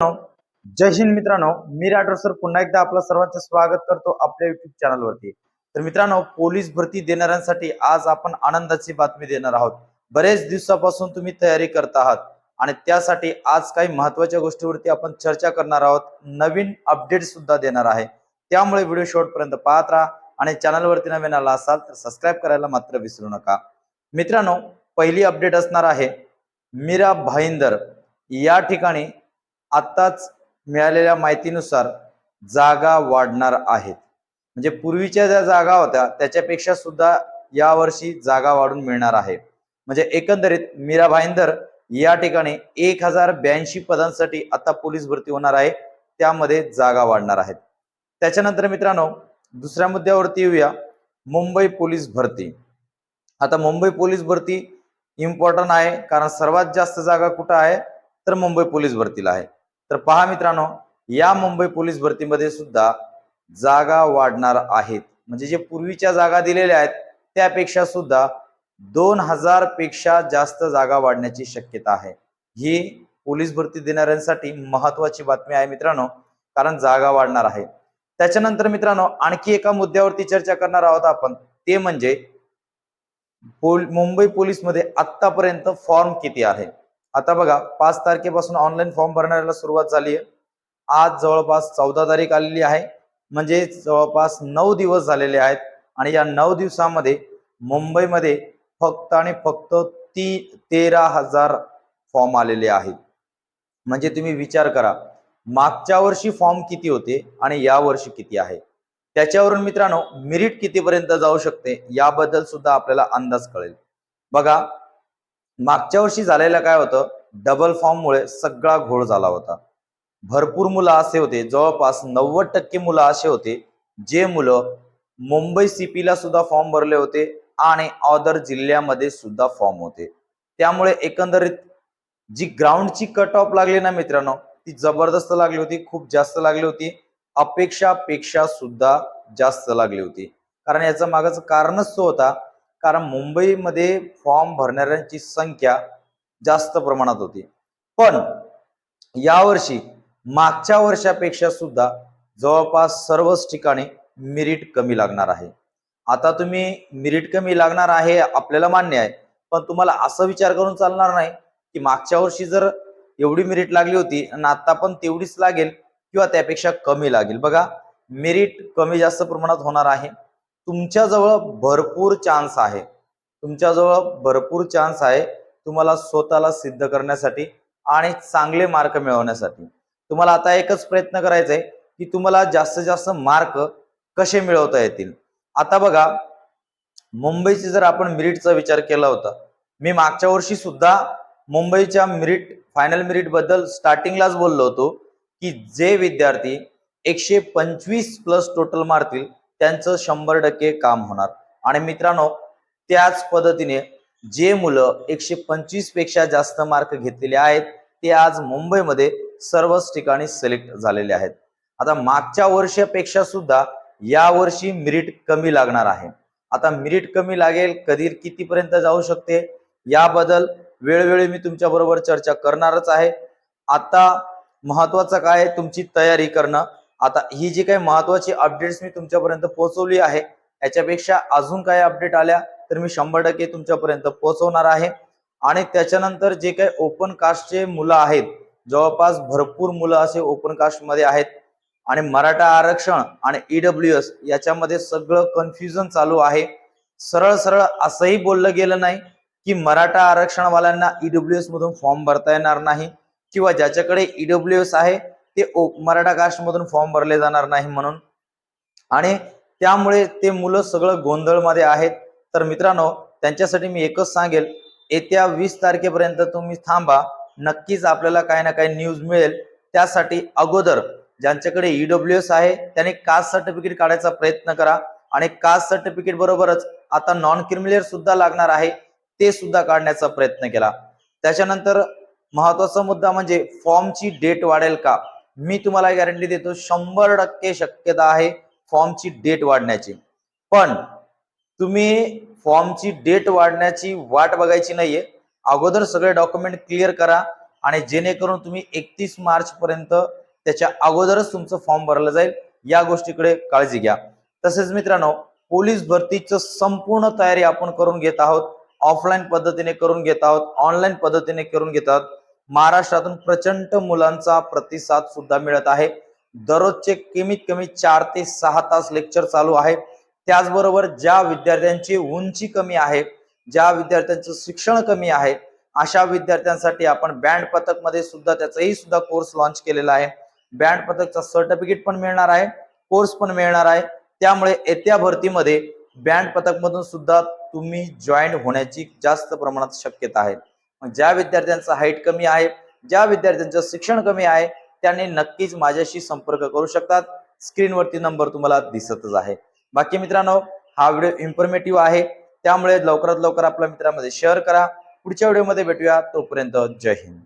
जय हिंद मित्रांनो मी राठोड सर. पुन्हा एकदा आपलं सर्वांचं स्वागत करतो आपल्या युट्यूब चॅनलवरती तर मित्रांनो पोलीस भरती देणाऱ्यांसाठी आज आपण आनंदाची बातमी देणार आहोत. बरेच दिवसापासून तुम्ही तयारी करत आहात आणि त्यासाठी आज काही महत्त्वाच्या गोष्टीवरती आपण चर्चा करणार आहोत. नवीन अपडेट सुद्धा देणार आहे. त्यामुळे व्हिडिओ शेवटपर्यंत पाहत राहा आणि चॅनलवरती नवीन आला असाल तर सबस्क्राईब करायला मात्र विसरू नका. मित्रांनो पहिली अपडेट असणार आहे मीरा भाईंदर. या ठिकाणी आत्ताच मिळालेल्या माहितीनुसार जागा वाढणार आहेत. म्हणजे पूर्वीच्या ज्या जागा होत्या त्याच्यापेक्षा सुद्धा यावर्षी जागा वाढून मिळणार आहे. म्हणजे एकंदरीत मीरा भाईंदर या ठिकाणी एक हजार ब्याऐंशी पदांसाठी आता पोलीस भरती होणार आहे. त्यामध्ये जागा वाढणार आहेत. त्याच्यानंतर मित्रांनो दुसऱ्या मुद्द्यावरती येऊया. मुंबई पोलीस भरती. आता मुंबई पोलीस भरती इम्पॉर्टंट आहे कारण सर्वात जास्त जागा कुठं आहे? तर मुंबई पोलीस भरतीला आहे. तर पहा मित्रांनो या मुंबई पोलीस भरतीमध्ये सुद्धा जागा वाढणार आहेत. म्हणजे जे पूर्वीच्या जागा दिलेल्या आहेत त्यापेक्षा सुद्धा दोन हजारपेक्षा जास्त जागा वाढण्याची शक्यता आहे. ही पोलीस भरती देणाऱ्यांसाठी महत्वाची बातमी आहे मित्रांनो कारण जागा वाढणार आहे. त्याच्यानंतर मित्रांनो आणखी एका मुद्द्यावरती चर्चा करणार आहोत आपण. ते म्हणजे पोल मुंबई पोलीसमध्ये आतापर्यंत फॉर्म किती आहे? आता बघा पाच तारखेपासून ऑनलाईन फॉर्म भरण्याला सुरुवात झाली आहे. आज जवळपास चौदा तारीख आलेली आहे. म्हणजे जवळपास नऊ दिवस झालेले आहेत. आणि या नऊ दिवसामध्ये मुंबईमध्ये फक्त आणि फक्त ती तेरा हजार फॉर्म आलेले आहेत. म्हणजे तुम्ही विचार करा मागच्या वर्षी फॉर्म किती होते आणि या वर्षी किती आहे? त्याच्यावरून मित्रांनो मिरिट कितीपर्यंत जाऊ शकते? याबद्दल सुद्धा आपल्याला अंदाज कळेल. बघा मागच्या वर्षी झालेलं काय होतं? डबल फॉर्म मुळे सगळा घोळ झाला होता. भरपूर मुलं असे होते जवळपास नव्वद टक्के मुलं असे होते जे मुलं मुंबई सीपी ला सुद्धा फॉर्म भरले होते आणि अदर जिल्ह्यामध्ये सुद्धा फॉर्म होते. त्यामुळे एकंदरीत जी ग्राउंडची कट ऑफ लागली ना मित्रांनो ती जबरदस्त लागली होती खूप जास्त लागली होती. अपेक्षापेक्षा सुद्धा जास्त लागली होती. कारण याचं मागाचं कारणच तो होता कारण मुंबईमध्ये फॉर्म भरणाऱ्यांची संख्या जास्त प्रमाणात होती. पण यावर्षी मागच्या वर्षापेक्षा सुद्धा जवळपास सर्वच ठिकाणी मिरिट कमी लागणार आहे. आता तुम्ही मिरिट कमी लागणार आहे आपल्याला मान्य आहे पण तुम्हाला असं विचार करून चालणार नाही की मागच्या वर्षी जर एवढी मिरिट लागली होती आणि आता पण तेवढीच लागेल किंवा त्यापेक्षा कमी लागेल. बघा मेरिट कमी जास्त प्रमाणात होणार आहे. तुमच्याजवळ भरपूर चान्स आहे. तुमच्याजवळ भरपूर चान्स आहे तुम्हाला स्वतःला सिद्ध करण्यासाठी आणि चांगले मार्क मिळवण्यासाठी. तुम्हाला आता एकच प्रयत्न करायचा आहे की तुम्हाला जास्तीत जास्त मार्क कसे मिळवता येतील. आता बघा मुंबईचे जर आपण मिरिटचा विचार केला होता मी मागच्या वर्षी सुद्धा मुंबईच्या मिरिट फायनल मिरिटबद्दल स्टार्टिंगलाच बोललो होतो की जे विद्यार्थी एकशे पंचवीस प्लस टोटल मारतील त्यांचं शंभर टक्के काम होणार. आणि मित्रांनो त्याच पद्धतीने जे मुलं एकशे पंचवीसपेक्षा जास्त मार्क घेतलेले आहेत ते आज मुंबईमध्ये सर्वच ठिकाणी सिलेक्ट झालेले आहेत. आता मागच्या वर्षापेक्षा सुद्धा या वर्षी मेरिट कमी लागणार आहे. आता मिरिट कमी लागेल कधी कितीपर्यंत जाऊ शकते? याबद्दल वेळोवेळी मी तुमच्या बरोबर चर्चा करणारच आहे. आता महत्वाचं काय आहे? तुमची तयारी करणं. आता ही जी काही महत्वाची अपडेट्स मी तुमच्यापर्यंत पोहोचवली आहे याच्यापेक्षा अजून काही अपडेट आल्या तर मी शंभर टक्के तुमच्यापर्यंत पोहोचवणार आहे. आणि त्याच्यानंतर जे काही ओपन कास्टचे मुलं आहेत जवळपास भरपूर मुलं असे ओपन कास्टमध्ये आहेत. आणि मराठा आरक्षण आणि ईडब्ल्यू एस याच्यामध्ये सगळं कन्फ्युजन चालू आहे. सरळ सरळ असंही बोललं गेलं नाही की मराठा आरक्षणवाल्यांना ईडब्ल्यू एस मधून फॉर्म भरता येणार नाही. किंवा ज्याच्याकडे ईडब्ल्यू एस आहे ते मराठा कास्टमधून फॉर्म भरले जाणार नाही म्हणून. आणि त्यामुळे ते मुलं सगळं गोंधळमध्ये आहेत. तर मित्रांनो त्यांच्यासाठी मी एकच सांगेल येत्या वीस तारखेपर्यंत तुम्ही थांबा. नक्कीच आपल्याला काही ना काही न्यूज मिळेल. त्यासाठी अगोदर ज्यांच्याकडे ईडब्ल्यू एस आहे त्यांनी कास्ट सर्टिफिकेट काढायचा प्रयत्न करा. आणि कास्ट सर्टिफिकेट बरोबरच आता नॉन क्रिमिलियर सुद्धा लागणार आहे ते सुद्धा काढण्याचा प्रयत्न केला. त्याच्यानंतर महत्त्वाचा मुद्दा म्हणजे फॉर्मची डेट वाढेल का? मी तुम्हाला गॅरंटी देतो शंभर टक्के शक्यता आहे फॉर्मची डेट वाढण्याची. पण तुम्ही फॉर्मची डेट वाढण्याची वाट बघायची नाहीये. अगोदर सगळे डॉक्युमेंट क्लिअर करा आणि जेणेकरून तुम्ही एकतीस मार्च पर्यंत त्याच्या अगोदरच तुमचं फॉर्म भरलं जाईल. या गोष्टीकडे काळजी घ्या. तसेच मित्रांनो पोलीस भरतीचं संपूर्ण तयारी आपण करून घेत आहोत. ऑफलाईन पद्धतीने करून घेत आहोत ऑनलाईन पद्धतीने करून घेत आहोत. महाराष्ट्रातून प्रचंड मुलांचा प्रतिसाद सुद्धा मिळत आहे. दररोजचे कमीत कमी चार ते सहा तास लेक्चर चालू आहे. त्याचबरोबर ज्या विद्यार्थ्यांची उंची कमी आहे ज्या विद्यार्थ्यांचं शिक्षण कमी आहे अशा विद्यार्थ्यांसाठी आपण बँड पथकमध्ये सुद्धा त्याचाही सुद्धा कोर्स लॉन्च केलेला आहे. बँड पथकचा सर्टिफिकेट पण मिळणार आहे कोर्स पण मिळणार आहे. त्यामुळे येत्या भरतीमध्ये बँड पथक मधून सुद्धा तुम्ही जॉईन होण्याची जास्त प्रमाणात शक्यता आहे. ज्या विद्यार्थ्यांचा हाईट कमी आहे ज्या विद्यार्थ्यांचं शिक्षण कमी आहे त्यांनी नक्कीच माझ्याशी संपर्क करू शकतात. स्क्रीनवरती नंबर तुम्हाला दिसतच आहे. बाकी मित्रांनो हा व्हिडिओ इन्फॉर्मेटिव्ह आहे. त्यामुळे लवकरात लवकर आपल्या मित्रांमध्ये शेअर करा. पुढच्या व्हिडिओमध्ये भेटूया. तोपर्यंत जय हिंद.